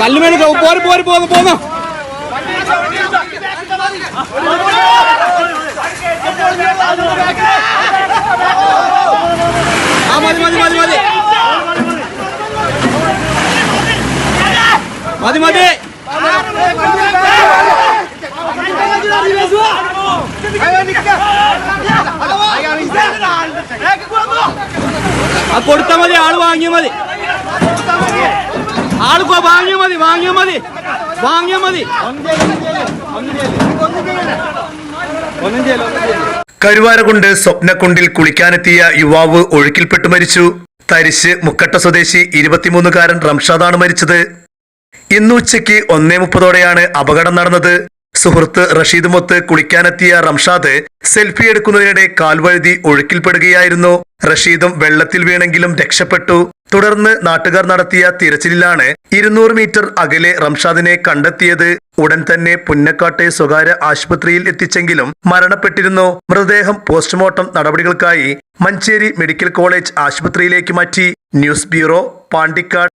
കല്ലുമേട് പോര് പോര് പോന്ന് പോന്നോ. ആ മതി മതി മതി മതി. മതി മതി. ആ കൊടുത്താൽ മതി ആൾ വാങ്ങിയാൽ മതി. ആൾ വാങ്ങിയാൽ വാങ്ങിയാ മതി വാങ്ങിയാൽ മതി. വാങ്ങിയാൽ മതി. കരുവാരകുണ്ട് സ്വപ്നക്കുണ്ടിൽ കുളിക്കാനെത്തിയ യുവാവ് ഒഴുക്കിൽപ്പെട്ടു മരിച്ചു. തരിശ് മുക്കട്ട സ്വദേശി ഇരുപത്തിമൂന്നുകാരൻ റംഷാദാണ് മരിച്ചത്. ഇന്ന് ഉച്ചയ്ക്ക് ഒന്നേ മുപ്പതോടെയാണ് അപകടം നടന്നത്. സുഹൃത്ത് റഷീദുമൊത്ത് കുളിക്കാനെത്തിയ റംഷാദ് സെൽഫി എടുക്കുന്നതിനിടെ കാൽവഴുതി ഒഴുക്കിൽപ്പെടുകയായിരുന്നു. റഷീദും വെള്ളത്തിൽ വീണെങ്കിലും രക്ഷപ്പെട്ടു. തുടർന്ന് നാട്ടുകാർ നടത്തിയ തിരച്ചിലിലാണ് ഇരുന്നൂറ് മീറ്റർ അകലെ റംഷാദിനെ കണ്ടെത്തിയത്. ഉടൻ തന്നെ പുന്നക്കാട്ടെ സ്വകാര്യ ആശുപത്രിയിൽ എത്തിച്ചെങ്കിലും മരണപ്പെട്ടിരുന്നു. മൃതദേഹം പോസ്റ്റ്മോർട്ടം നടപടികൾക്കായി മഞ്ചേരി മെഡിക്കൽ കോളേജ് ആശുപത്രിയിലേക്ക് മാറ്റി. News bureau Pandikkad.